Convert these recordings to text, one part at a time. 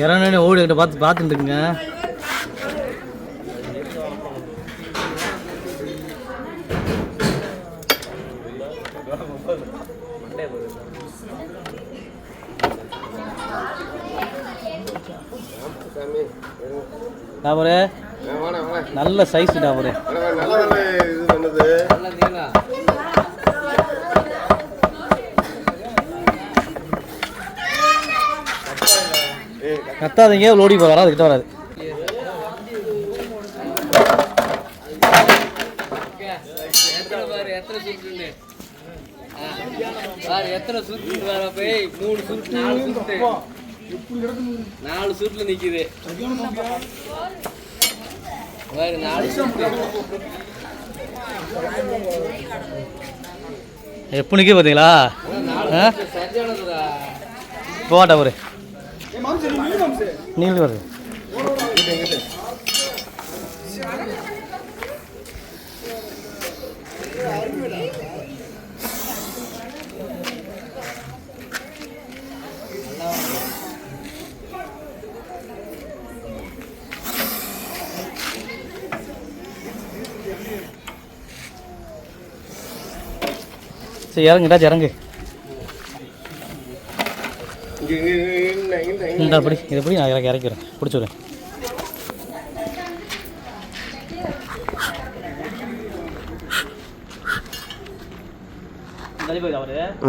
இறன்னு ஓடிக்கிட்ட பார்த்து பார்த்துட்டு இருக்குங்க Thank you. டாபரு நல்ல சைஸ் டாபரு. கத்தாதீங்க லோடி வராது கிட்ட வராது. எத்தனை சுருட்டு பாரு எத்தனை சுருட்டு வர போய் மூணு சுருட்டு நாலு சுருட்டு நாலு சுருட்டுல நிக்குது. பாரு நாலு எப்போ ஆ? சரியானதுடா போட்டா ஒரு நீங்களும் வருது சரி இறங்குடா இறங்கு. இந்த அப்படி இது எப்படி நான் இறக்கி இறக்கிறேன் பிடிச்சிடுறேன்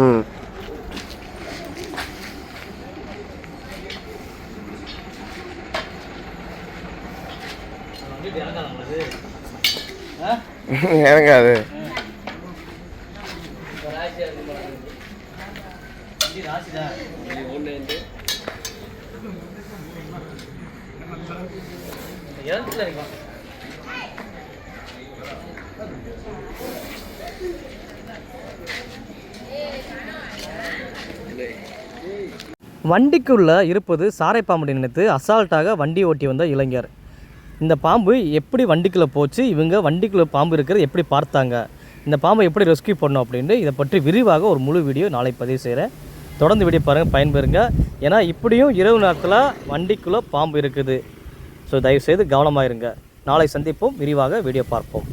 ம். இறங்காது. ரெண்டு வண்டிக்குள்ள இருப்பது சாரை பாம்பு நினைத்து அசால்ட்டாக வண்டி ஓட்டி வந்த இளைஞர். இந்த பாம்பு எப்படி வண்டிக்குள்ளே போச்சு? இவங்க வண்டிக்குள்ளே பாம்பு இருக்கிறது எப்படி பார்த்தாங்க? இந்த பாம்பை எப்படி ரெஸ்க்யூ பண்ணோம் அப்படின்ட்டு இதை பற்றி விரிவாக ஒரு முழு வீடியோ நாளை பதிவு செய்கிறேன் தொடர்ந்து வீடியோ பாருங்கள் பயன்பெறுங்க. ஏன்னா இப்படியும் இரவு நேரத்தில் வண்டிக்குள்ளே பாம்பு இருக்குது. ஸோ தயவுசெய்து கவனமாக இருங்க நாளை சந்திப்போம். விரிவாக வீடியோ பார்ப்போம்.